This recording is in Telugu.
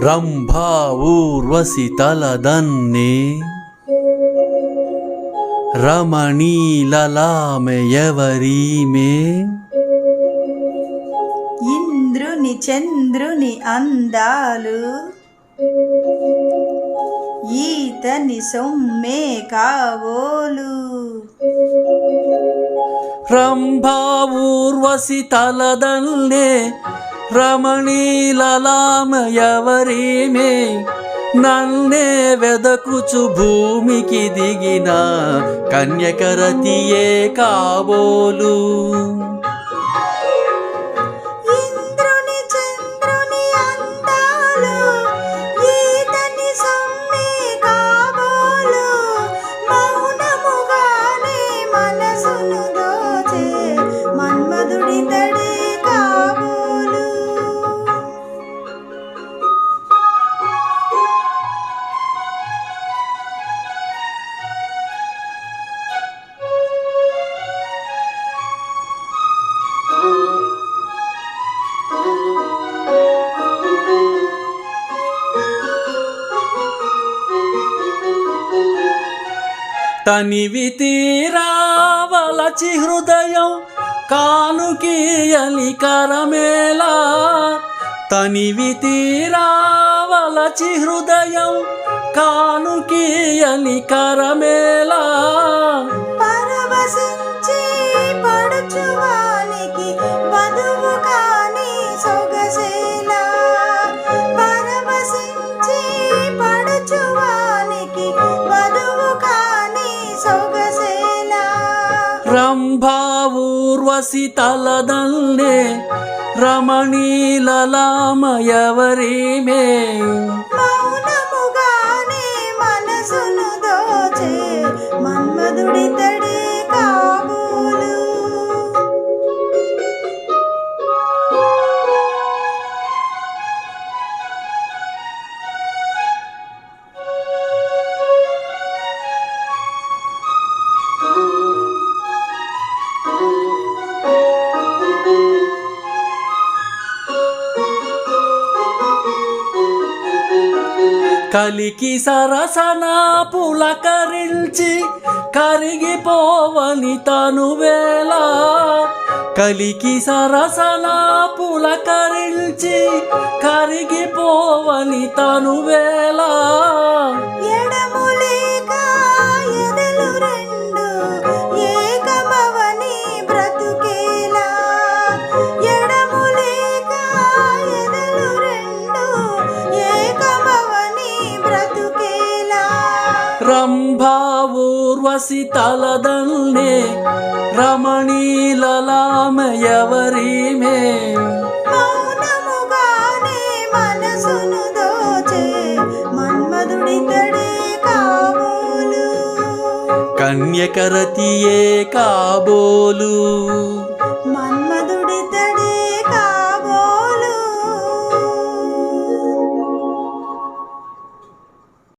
రంభా ఊర్వశి తలదన్నే రమణీలలామెయవరీమే. ఇంద్రుని చంద్రుని అందాలు ఈతని సొమ్మే కావోలు. రంభా ఊర్వశి తలదన్నే రమణీలలామయవరీమే నన్నే వెదకుచు భూమికి దిగిన కన్యకరతియే కాబోలు. తనివి తీరావలచి హృదయం కానుకీయలి కరమేలా తనివి తీరావలచి హృదయం కానుకీయలి కరమేలా రంభా తలదల్లే తలదన్నే రమణీలలామయవరీమే. కలికి సరసన పులకరించి కరిగిపోవని తను వేళ. కలికి సరసన పులకరించి కరిగిపోవని తను వేళ. రంభా ఊర్వశి తలదన్నే రమణీలలామయవరీమే. మౌనముగానే మనసును దోచే కాబోలు. కన్యకరతియే కాబోలు. మన్మ